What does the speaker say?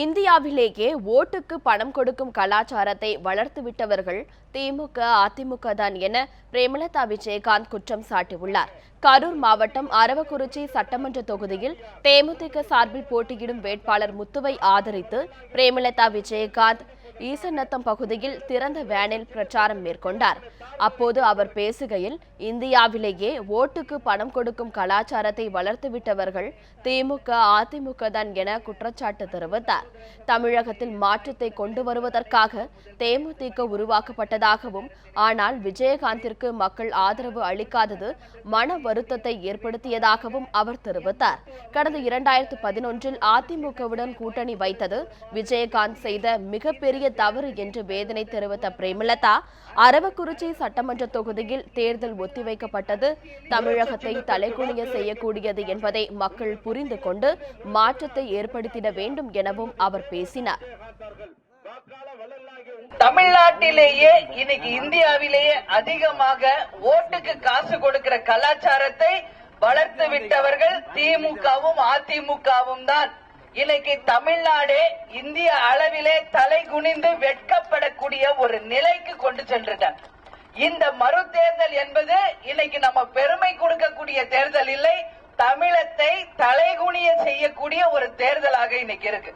இந்தியாவிலேயே ஓட்டுக்கு பணம் கொடுக்கும் கலாச்சாரத்தை வளர்த்துவிட்டவர்கள் திமுக அதிமுக தான் என பிரேமலதா விஜயகாந்த் குற்றம் சாட்டியுள்ளார். கரூர் மாவட்டம் அரவக்குறிச்சி சட்டமன்ற தொகுதியில் தேமுதிக சார்பில் போட்டியிடும் வேட்பாளர் முத்துவை ஆதரித்து பிரேமலதா விஜயகாந்த் ஈசநத்தம் பகுதியில் திறந்த வேனில் பிரச்சாரம் மேற்கொண்டார். அப்போது அவர் பேசுகையில் இந்தியாவிலேயே ஓட்டுக்கு பணம் கொடுக்கும் கலாச்சாரத்தை வளர்த்துவிட்டவர்கள் திமுக அதிமுக தான் என குற்றச்சாட்டு தெரிவித்தார். தமிழகத்தில் மாற்றத்தை கொண்டு வருவதற்காக தேமுதிக உருவாக்கப்பட்டதாகவும் ஆனால் விஜயகாந்திற்கு மக்கள் ஆதரவு அளிக்காதது மன வருத்தத்தை ஏற்படுத்தியதாகவும் அவர் தெரிவித்தார். கடந்த இரண்டாயிரத்து பதினொன்றில் அதிமுகவுடன் கூட்டணி வைத்தது விஜயகாந்த் செய்த மிகப்பெரிய தவறு என்று வேதனை தெரிவித்த பிரேமலதா அரவக்குறிச்சி சட்டமன்ற தொகுதியில் தேர்தல் ஒத்திவைக்கப்பட்டது. தமிழகத்தை தலைகுனிய செய்யக்கூடியது என்பதை மக்கள் புரிந்து கொண்டு மாற்றத்தை ஏற்படுத்திட வேண்டும் எனவும் அவர் பேசினார். தமிழ்நாட்டிலேயே இன்னைக்கு இந்தியாவிலேயே அதிகமாக ஓட்டுக்கு காசு கொடுக்கிற கலாச்சாரத்தை வளர்த்து விட்டவர்கள் திமுகவும் அதிமுகவும் தான். இன்னைக்கு தமிழ்நாடே இந்திய அளவிலே தலை குனிந்து வெட்கப்படக்கூடிய ஒரு நிலைக்கு கொண்டு சென்றுட்டாங்க. இந்த மறு தேர்தல் என்பது இன்னைக்கு நம்ம பெருமை கொடுக்கக்கூடிய தேர்தல் இல்லை தமிழத்தை தலைகுனிய செய்யக்கூடிய ஒரு தேர்தலாக இன்னைக்கு இருக்கு.